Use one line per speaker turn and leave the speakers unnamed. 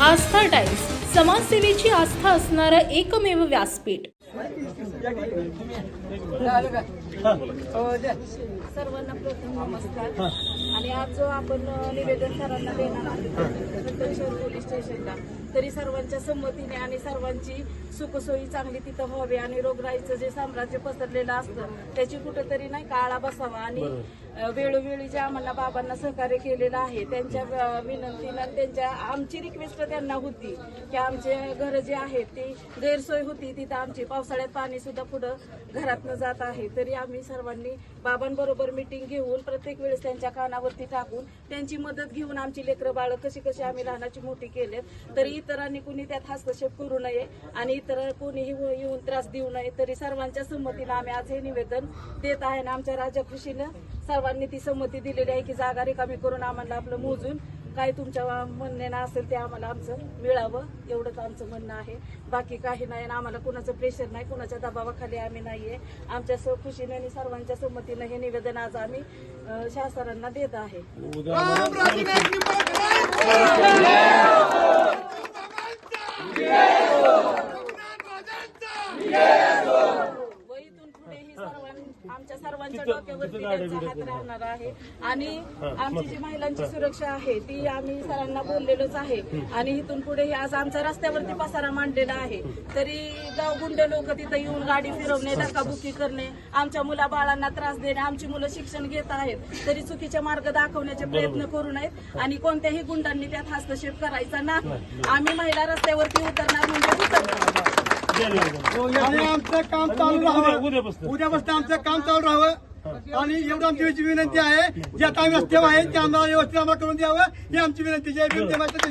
आस्था times. समाजसेवेची आस्था असणारं एकमेव व्यासपीठ.
सर्वांना प्रथम नमस्कार. आणि आज जो आपण निवेदन सरांना देणार आहोत पोलीस स्टेशनला तरी सर्वांच्या संमतीने आणि सर्वांची सुखसोयी चांगली तिथं व्हावी आणि रोगराईचं जे साम्राज्य पसरलेलं असतं त्याची कुठेतरी नाही काळा बसावा आणि वेळोवेळी जे आम्हाला बाबांना सहकार्य केलेलं आहे त्यांच्या विनंतीनं त्यांच्या आमची रिक्वेस्ट त्यांना होती की आमचे घर जे आहेत ती गैरसोय होती तिथं आमची पावसाळ्यात पाणी सुद्धा पुढं घरातनं जात आहे. तरी आम्ही सर्वांनी बाबांबरोबर मिटिंग घेऊन प्रत्येक वेळेस त्यांच्या कानावरती टाकून त्यांची मदत घेऊन आमची लेकरं बाळ कशी कशी आम्ही लहानाची मोठी केलेत तरी इतरांनी कुणी त्यात हस्तक्षेप करू नये आणि इतर कोणीही हो- येऊन त्रास देऊ नये तरी सर्वांच्या संमतीनं आम्ही आज हे निवेदन देत आहे आणि आमच्या खुशीनं सर्वांनी ती संमती दिलेली आहे की जागा रिकामी करून आम्हाला आपलं मोजून काय तुमच्या म्हणण्यानं असेल ते आम्हाला आमचं मिळावं एवढंच आमचं म्हणणं आहे. बाकी काही नाही आणि आम्हाला कुणाचं प्रेशर नाही कुणाच्या दबावाखाली आम्ही नाहीये. आमच्या स- खुशीने आणि सर्वांच्या संमतीनं हे निवेदन आज आम्ही शासनांना देत आहे व इथून पुढे ही सर्वां आमच्या सर्वांच्या डोक्यावरती त्यांचा हात राहणार आहे. आणि आमची जी महिलांची सुरक्षा आहे ती आम्ही सरांना बोललेलोच आहे. आणि इथून पुढे हे आज आमच्या रस्त्यावरती पसारा मांडलेला आहे. तरी गाव गुंड लोक तिथं येऊन गाडी फिरवणे धक्काबुक्की करणे आमच्या मुलाबाळांना त्रास देणे आमची मुलं शिक्षण घेत आहेत. तरी चुकीचे मार्ग दाखवण्याचे प्रयत्न करू नयेत. आणि कोणत्याही गुंडांनी त्यात हस्तक्षेप करायचा नाही. आम्ही महिला रस्त्यावरती उतरणार म्हणजे उतरणार.
आणि आमचं काम चालू राहावं. उद्यापासून आमचं काम चालू राहावं. आणि एवढं आमची विनंती आहे जे आता आम्ही रस्ते आहे ते आम्हाला व्यवस्थित आम्हाला करून द्यावं. ही आमची विनंती जय भीम जय माता